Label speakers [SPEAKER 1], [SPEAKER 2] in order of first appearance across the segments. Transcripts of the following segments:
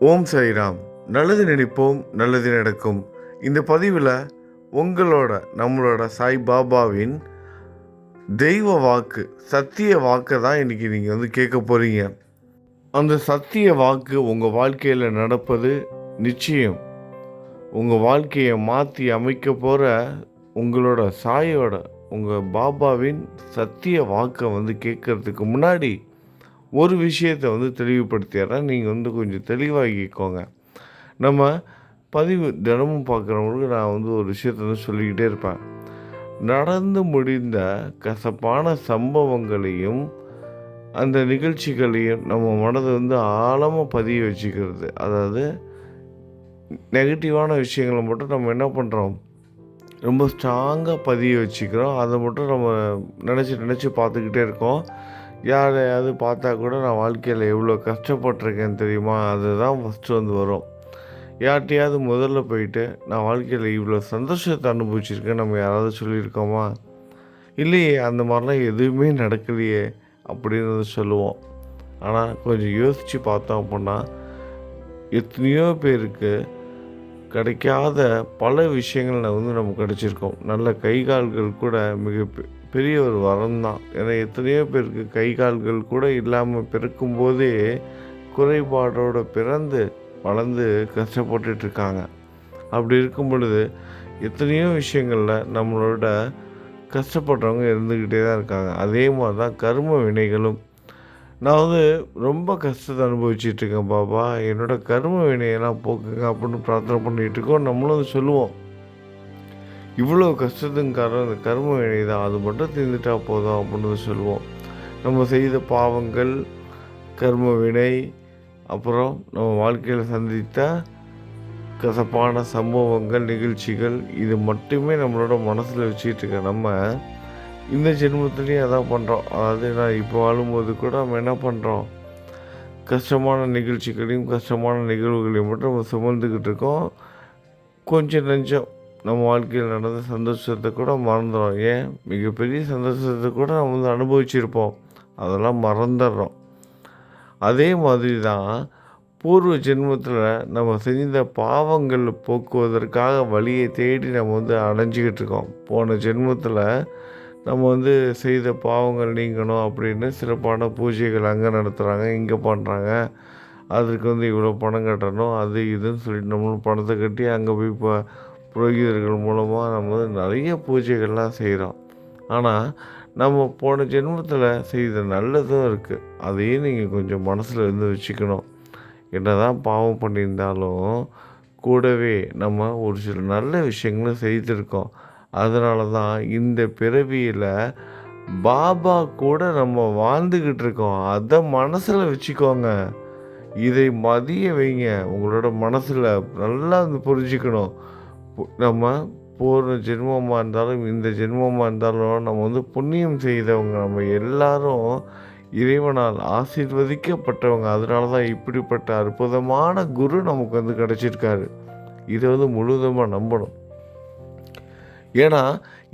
[SPEAKER 1] ஓம் சைராம் நல்லது நினைப்போம் நல்லது நடக்கும். இந்த பதிவில் உங்களோட நம்மளோட சாய் பாபாவின் தெய்வ வாக்கு சத்திய வாக்கை தான் இன்றைக்கி நீங்கள் வந்து கேட்க போகிறீங்க அந்த சத்திய வாக்கு உங்கள் வாழ்க்கையில் நடப்பது நிச்சயம். உங்கள் வாழ்க்கையை மாற்றி அமைக்க போகிற உங்களோட சாயோட உங்கள் பாபாவின் சத்திய வாக்கை வந்து கேட்கறதுக்கு முன்னாடி ஒரு விஷயத்தை வந்து தெளிவுபடுத்திடுறேன் நீங்கள் வந்து கொஞ்சம் தெளிவாகிக்கோங்க நம்ம பதிவு தினமும் பார்க்குறவங்களுக்கு நான் வந்து ஒரு விஷயத்த வந்து சொல்லிக்கிட்டே இருப்பேன். நடந்து முடிந்த கசப்பான சம்பவங்களையும் அந்த நிகழ்ச்சிகளையும் நம்ம மனதை வந்து ஆழமாக பதிய வச்சுக்கிறது. அதாவது நெகட்டிவான விஷயங்களை மட்டும் நம்ம என்ன பண்ணுறோம் ரொம்ப ஸ்ட்ராங்காக பதிய வச்சுக்கிறோம். அதை மட்டும் நம்ம நினச்சி நினச்சி பார்த்துக்கிட்டே இருக்கோம். யாரையாவது பார்த்தா கூட நான் வாழ்க்கையில் எவ்வளோ கஷ்டப்பட்டிருக்கேன்னு தெரியுமா? அதுதான் ஃபஸ்ட்டு வந்து வரும். யார்கிட்டையாவது முதல்ல போயிட்டு நான் வாழ்க்கையில் இவ்வளோ சந்தோஷத்தை அனுபவிச்சிருக்கேன் நம்ம யாராவது சொல்லியிருக்கோமா? இல்லையே அந்த மாதிரிலாம் எதுவுமே நடக்கலையே அப்படின்னு சொல்லுவோம். ஆனால் கொஞ்சம் யோசித்து பார்த்தோம் அப்படின்னா எத்தனையோ பேருக்கு கிடைக்காத பல விஷயங்கள் நான் வந்து நமக்கு கிடச்சிருக்கோம். நல்ல கை கால்கள் கூட மிக பெ- பெரிய ஒரு வரம் தான் ஏன்னா எத்தனையோ பேருக்கு கை கால்கள் கூட இல்லாமல் பிறக்கும்போதே குறைபாடோட பிறந்து வளர்ந்து கஷ்டப்பட்டுட்டு இருக்காங்க. அப்படி இருக்கும் பொழுது எத்தனையோ விஷயங்களில் நம்மளோட கஷ்டப்படுறவங்க இருந்துக்கிட்டே தான் இருக்காங்க. அதே மாதிரி தான் கர்ம வினைகளும். நான் வந்து ரொம்ப கஷ்டத்தை அனுபவிச்சிட்டு இருக்கேன் பாபா. என்னோட கர்ம வினையெல்லாம் போக்குங்க அப்படின்னு பிரார்த்தனை பண்ணிகிட்ருக்கோம் நம்மளும் சொல்லுவோம். இவ்வளோ கஷ்டத்துக்கு காரணம் இந்த கர்ம வினை தான். அது மட்டும் தீர்ந்துட்டா போதும் அப்படின்னு சொல்லுவோம். நம்ம செய்த பாவங்கள் கர்ம வினை அப்புறம் நம்ம வாழ்க்கையில் சந்தித்த கசப்பான சம்பவங்கள் நிகழ்ச்சிகள் இது மட்டுமே நம்மளோட மனசில் வச்சுக்கிட்டு இருக்க நம்ம இந்த ஜென்மத்துலேயும் அதான் பண்ணுறோம் அதாவது நான் இப்போ வாழும்போது கூட நம்ம என்ன பண்ணுறோம் கஷ்டமான நிகழ்ச்சிகளையும் கஷ்டமான நிகழ்வுகளையும் மட்டும் நம்ம சுமந்துக்கிட்டு இருக்கோம். கொஞ்சம் நஞ்சம் நம்ம வாழ்க்கையில் நடந்த சந்தோஷத்தை கூட மறந்துடும் ஏன்? மிகப்பெரிய சந்தோஷத்தை கூட நம்ம வந்து அனுபவிச்சிருப்போம். அதெல்லாம் மறந்துடுறோம் அதே மாதிரி தான் பூர்வ ஜென்மத்தில் நம்ம செஞ்ச பாவங்கள் போக்குவதற்காக வழியை தேடி நம்ம வந்து அடைஞ்சிக்கிட்டு இருக்கோம். போன ஜென்மத்தில் நம்ம வந்து செய்த பாவங்கள் நீங்கணும் அப்படின்னு சிறப்பான பூஜைகள் அங்கே நடத்துகிறாங்க இங்கே பண்ணுறாங்க அதற்கு வந்து இவ்வளோ பணம் கட்டணும் அது இதுன்னு சொல்லிட்டு நம்மளும் பணத்தை கட்டி அங்கே போய் இப்போ புரோகிதர்கள் மூலமாக நம்ம வந்து நிறைய பூஜைகள்லாம் செய்கிறோம் ஆனால் நம்ம போன ஜென்மத்தில் செய்த நல்லதும் இருக்குது அதையும் நீங்கள் கொஞ்சம் மனசில் இருந்து வச்சுக்கணும். என்னதான் பாவம் பண்ணியிருந்தாலும் கூடவே நம்ம ஒரு சில நல்ல விஷயங்களும் செய்திருக்கோம். அதனால தான் இந்த பிறவியில் பாபா கூட நம்ம வாழ்ந்துக்கிட்டு இருக்கோம். அதை மனசில் வச்சுக்கோங்க. இதை மதிய வைங்க. உங்களோட மனசில் நல்லா வந்து புரிஞ்சுக்கணும். நம்ம போகிற ஜென்மமாக இருந்தாலும் இந்த ஜென்மமாக இருந்தாலும் நம்ம வந்து புண்ணியம் செய்தவங்க. நம்ம எல்லாரும் இறைவனால் ஆசீர்வதிக்கப்பட்டவங்க. அதனால தான் இப்படிப்பட்ட அற்புதமான குரு நமக்கு வந்து கிடச்சிருக்காரு. இதை வந்து முழுவதுமாக நம்பணும். ஏன்னா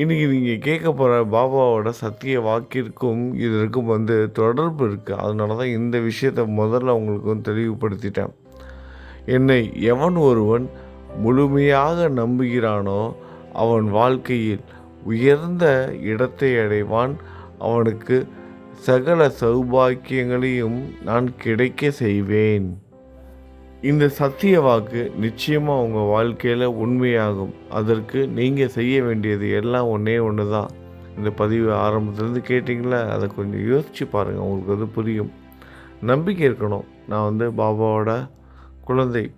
[SPEAKER 1] இன்றைக்கி நீங்கள் கேட்க போகிற பாபாவோட சத்திய வாக்கிற்கும் இதற்கும் வந்து தொடர்பு இருக்குது அதனால தான் இந்த விஷயத்தை முதல்ல உங்களுக்கு தெளிவுபடுத்திட்டேன். என்னை எவன் ஒருவன் முழுமையாக நம்புகிறானோ அவன் வாழ்க்கையில் உயர்ந்த இடத்தை அடைவான். அவனுக்கு சகல சௌபாக்கியங்களையும் நான் கிடைக்க செய்வேன். இந்த சத்திய வாக்கு நிச்சயமாக உங்கள் வாழ்க்கையில் உண்மையாகும். அதற்கு நீங்கள் செய்ய வேண்டியது எல்லாம் ஒன்றே ஒன்று தான் இந்த பதிவு ஆரம்பத்துலேருந்து கேட்டிங்களா? அதை கொஞ்சம் யோசித்து பாருங்கள் உங்களுக்கு அது புரியும். நம்பிக்கை இருக்கணும். நான் வந்து பாபாவோட குழந்தை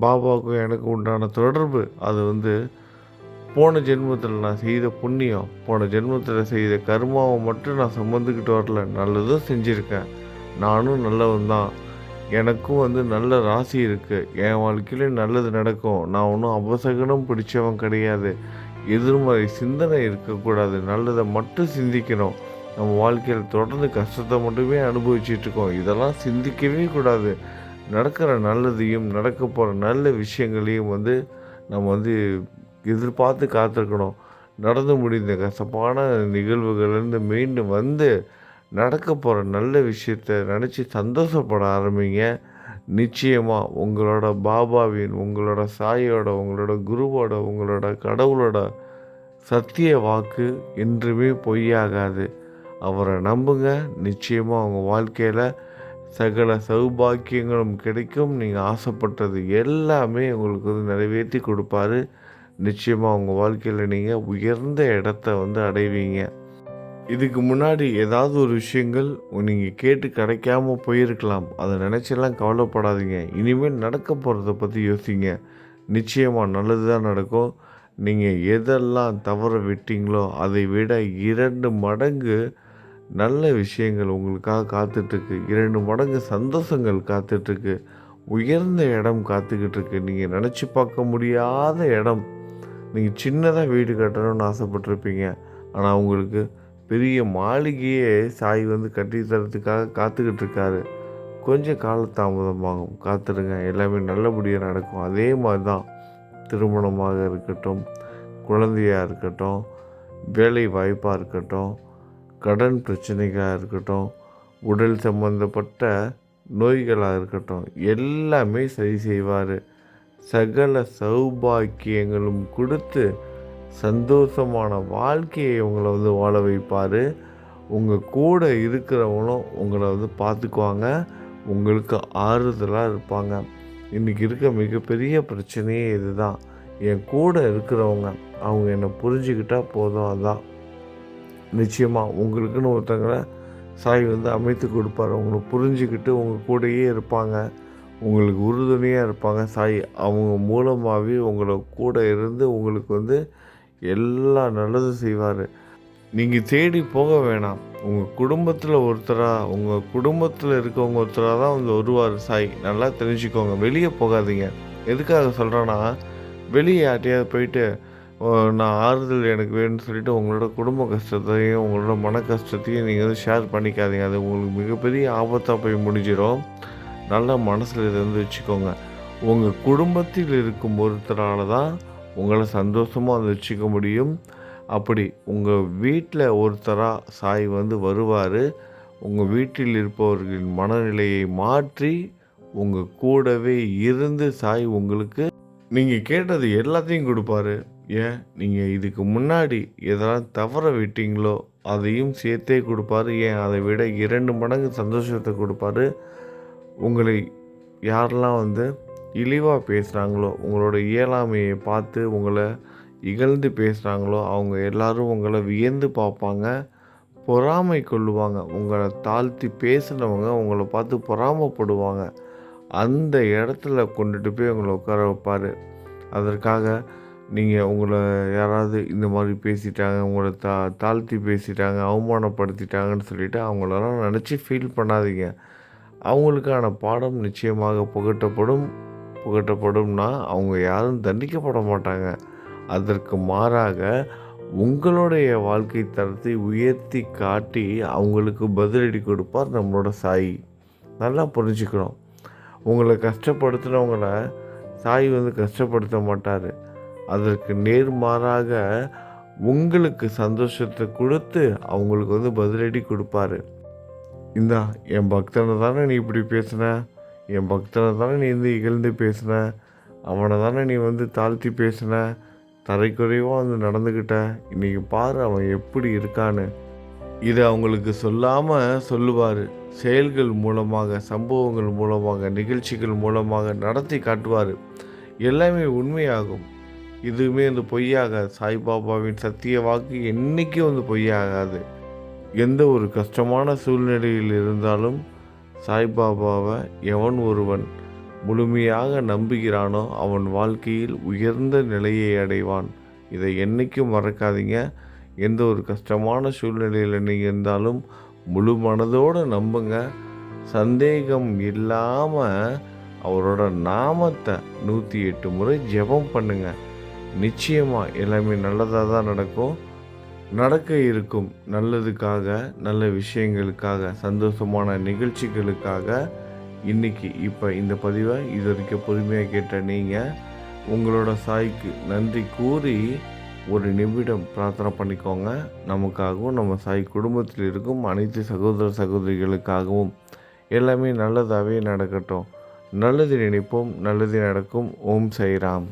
[SPEAKER 1] பாபாவுக்கும் எனக்கு உண்டான தொடர்பு. அது வந்து போன ஜென்மத்தில் நான் செய்த புண்ணியம் போன ஜென்மத்தில் செய்த கர்மாவை மட்டும் நான் சுமந்துக்கிட்டு வரல. நல்லதும் செஞ்சுருக்கேன். நானும் நல்லவன் தான். எனக்கும் வந்து நல்ல ராசி இருக்குது என் வாழ்க்கையிலும் நல்லது நடக்கும். நான் ஒன்றும் அபசகனம் பிடிச்சவன் கிடையாது. எதிர்மறை சிந்தனை இருக்கக்கூடாது. நல்லதை மட்டும் சிந்திக்கணும். நம்ம வாழ்க்கையில் தொடர்ந்து கஷ்டத்தை மட்டுமே அனுபவிச்சிட்ருக்கோம் இதெல்லாம் சிந்திக்கவே கூடாது. நடக்கிற நல்லதையும் நடக்க போகிற நல்ல விஷயங்களையும் வந்து நம்ம வந்து எதிர்பார்த்து காத்திருக்கணும். நடந்து முடிந்த கசப்பான நிகழ்வுகள்லேருந்து மீண்டும் வந்து நடக்க போகிற நல்ல விஷயத்த நினச்சி சந்தோஷப்பட ஆரம்பிங்க. நிச்சயமாக உங்களோட பாபாவின் உங்களோட சாயோட உங்களோட குருவோட உங்களோட கடவுளோட சத்திய வாக்கு என்றுமே பொய்யாகாது. அவரை நம்புங்க. நிச்சயமாக உங்கள் வாழ்க்கையில் சகல சௌபாக்கியங்களும் கிடைக்கும். நீங்கள் ஆசைப்பட்டது எல்லாமே உங்களுக்கு வந்து நிறைவேற்றி கொடுப்பாரு. நிச்சயமாக உங்கள் வாழ்க்கையில் நீங்கள் உயர்ந்த இடத்த வந்து அடைவீங்க. இதுக்கு முன்னாடி ஏதாவது ஒரு விஷயங்கள் நீங்கள் கேட்டு கிடைக்காம போயிருக்கலாம். அதை நினச்செல்லாம் கவலைப்படாதீங்க. இனிமேல் நடக்க போகிறத பற்றி யோசிங்க. நிச்சயமாக நல்லது தான் நடக்கும். நீங்கள் எதெல்லாம் தவற விட்டீங்களோ அதை விட இரண்டு மடங்கு நல்ல விஷயங்கள் உங்களுக்காக காத்துட்ருக்கு. இரண்டு மடங்கு சந்தோஷங்கள் காத்துட்ருக்கு. உயர்ந்த இடம் காத்துக்கிட்டு இருக்கு நீங்கள் நினச்சி பார்க்க முடியாத இடம். நீங்கள் சின்னதாக வீடு கட்டணும்னு ஆசைப்பட்டிருப்பீங்க. ஆனால் உங்களுக்கு பெரிய மாளிகையே சாய் வந்து கட்டி தரத்துக்காக காத்துக்கிட்டு இருக்காரு கொஞ்சம் காலதாமதமாகும் காத்துடுங்க. எல்லாமே நல்லபடியாக நடக்கும். அதே மாதிரி தான் திருமணமாக இருக்கட்டும் குழந்தையாக இருக்கட்டும் வேலை வாய்ப்பாக இருக்கட்டும் கடன் பிரச்சனைகளாக இருக்கட்டும் உடல் சம்பந்தப்பட்ட நோய்களாக இருக்கட்டும் எல்லாமே சரி செய்வார். சகல சௌபாக்கியங்களும் கொடுத்து சந்தோஷமான வாழ்க்கையை உங்களை வந்து வாழ வைப்பார். உங்கள் கூட இருக்கிறவங்களும் உங்களை வந்து பார்த்துக்குவாங்க. உங்களுக்கு ஆறுதலாக இருப்பாங்க. இன்றைக்கி இருக்க மிகப்பெரிய பிரச்சனையே இதுதான். என் கூட இருக்கிறவங்க அவங்க என்னை புரிஞ்சுக்கிட்டால் போதும் அதான். நிச்சயமாக உங்களுக்குன்னு ஒருத்தங்களை சாய் வந்து அமைத்து கொடுப்பார். உங்களை புரிஞ்சுக்கிட்டு உங்கள் கூடயே இருப்பாங்க. உங்களுக்கு உறுதுணையாக இருப்பாங்க. சாய் அவங்க மூலமாகவே உங்களை கூட இருந்து உங்களுக்கு வந்து எல்லாம் நல்லதும் செய்வார். நீங்கள் தேடி போக வேணாம். உங்கள் குடும்பத்தில் ஒருத்தராக உங்கள் குடும்பத்தில் இருக்கவங்க ஒருத்தராக தான் வந்து வருவார் சாய். நல்லா தெரிஞ்சுக்கோங்க. வெளியே போகாதீங்க. எதுக்காக சொல்கிறேன்னா வெளியே யார்ட்டையாவது போயிட்டு நான் ஆறுதல் எனக்கு வேணும்னு சொல்லிட்டு உங்களோட குடும்ப கஷ்டத்தையும் உங்களோட மன கஷ்டத்தையும் நீங்கள் வந்து ஷேர் பண்ணிக்காதீங்க. அது உங்களுக்கு மிகப்பெரிய ஆபத்தாக போய் முடிஞ்சிடும். நல்லா மனசில் இருந்து வந்து வச்சுக்கோங்க. உங்கள் குடும்பத்தில் இருக்கும் ஒருத்தரால் தான் உங்களை சந்தோஷமாக வந்து வச்சுக்க முடியும். அப்படி உங்கள் வீட்டில் ஒருத்தராக சாய் வந்து வருவார். உங்கள் வீட்டில் இருப்பவர்களின் மனநிலையை மாற்றி உங்கள் கூடவே இருந்து சாய் உங்களுக்கு நீங்கள் கேட்டது எல்லாத்தையும் கொடுப்பாரு. ஏன்? நீங்கள் இதுக்கு முன்னாடி எதெல்லாம் தவற விட்டீங்களோ அதையும் சேர்த்தே கொடுப்பாரு. ஏன்? அதை விட இரண்டு மடங்கு சந்தோஷத்தை கொடுப்பாரு. உங்களை யாரெல்லாம் வந்து இழிவாக பேசுகிறாங்களோ உங்களோட இயலாமையை பார்த்து உங்களை இகழ்ந்து பேசுகிறாங்களோ அவங்க எல்லாரும் உங்களை வியந்து பார்ப்பாங்க பொறாமை கொள்ளுவாங்க. உங்களை தாழ்த்தி பேசுனவங்க உங்களை பார்த்து பொறாமைப்படுவாங்க. அந்த இடத்துல கொண்டுட்டு போய் உங்களை உட்கார வைப்பார். அதற்காக நீங்கள் உங்களை யாராவது இந்த மாதிரி பேசிட்டாங்க உங்களை தா தாழ்த்தி பேசிட்டாங்க அவமானப்படுத்திட்டாங்கன்னு சொல்லிட்டு அவங்களெல்லாம் நினச்சி ஃபீல் பண்ணாதீங்க. அவங்களுக்கான பாடம் நிச்சயமாக புகட்டப்படும். புகட்டப்படும்னா அவங்க யாரும் தண்டிக்கப்பட மாட்டாங்க. அதற்கு மாறாக உங்களுடைய வாழ்க்கை தரத்தை உயர்த்தி காட்டி அவங்களுக்கு பதிலடி கொடுப்பார் நம்மளோட சாய். நல்லா புரிஞ்சுக்கணும். உங்களை கஷ்டப்படுத்தினவங்கள சாய் வந்து கஷ்டப்படுத்த மாட்டார். அதற்கு நேர்மாறாக உங்களுக்கு சந்தோஷத்தை கொடுத்து அவங்களுக்கு வந்து பதிலடி கொடுப்பாரு. இந்தா என் பக்தனை தானே நீ இப்படி பேசுன? என் பக்தனை தானே நீ வந்து இகழ்ந்து பேசுன? அவனை தானே நீ வந்து தாழ்த்தி பேசுன? தரைக்குறைவாக வந்து நடந்துக்கிட்ட இன்றைக்கி பாரு அவன் எப்படி இருக்கான்னு. இதை அவங்களுக்கு சொல்லாமல் சொல்லுவார். செயல்கள் மூலமாக சம்பவங்கள் மூலமாக நிகழ்ச்சிகள் மூலமாக நடத்தி காட்டுவார். எல்லாமே உண்மையாகும். இதுவுமே வந்து பொய்யாகாது. சாய்பாபாவின் சத்திய வாக்கு என்றைக்கும் வந்து பொய்யாகாது? எந்த ஒரு கஷ்டமான சூழ்நிலையில் இருந்தாலும் சாய்பாபாவை எவன் ஒருவன் முழுமையாக நம்புகிறானோ அவன் வாழ்க்கையில் உயர்ந்த நிலையை அடைவான். இதை என்றைக்கும் மறக்காதீங்க. எந்த ஒரு கஷ்டமான சூழ்நிலையில் நீங்கள் இருந்தாலும் முழு மனதோடு நம்புங்க. சந்தேகம் இல்லாமல் அவரோட நாமத்தை நூற்றி எட்டு முறை ஜெபம் பண்ணுங்கள் நிச்சயமாக எல்லாமே நல்லதாக தான் நடக்கும். நடக்க இருக்கும் நல்லதுக்காக நல்ல விஷயங்களுக்காக சந்தோஷமான நிகழ்ச்சிகளுக்காக. இன்றைக்கி இப்போ இந்த பதிவை இது வரைக்கும் பொறுமையாக கேட்ட நீங்கள் உங்களோட சாய்க்கு நன்றி கூறி ஒரு நிமிடம் பிரார்த்தனை பண்ணிக்கோங்க. நமக்காகவும் நம்ம சாய் குடும்பத்தில் இருக்கும் அனைத்து சகோதர சகோதரிகளுக்காகவும் எல்லாமே நல்லதாகவே நடக்கட்டும். நல்லது நினைப்போம் நல்லது நடக்கும். ஓம் சைராம்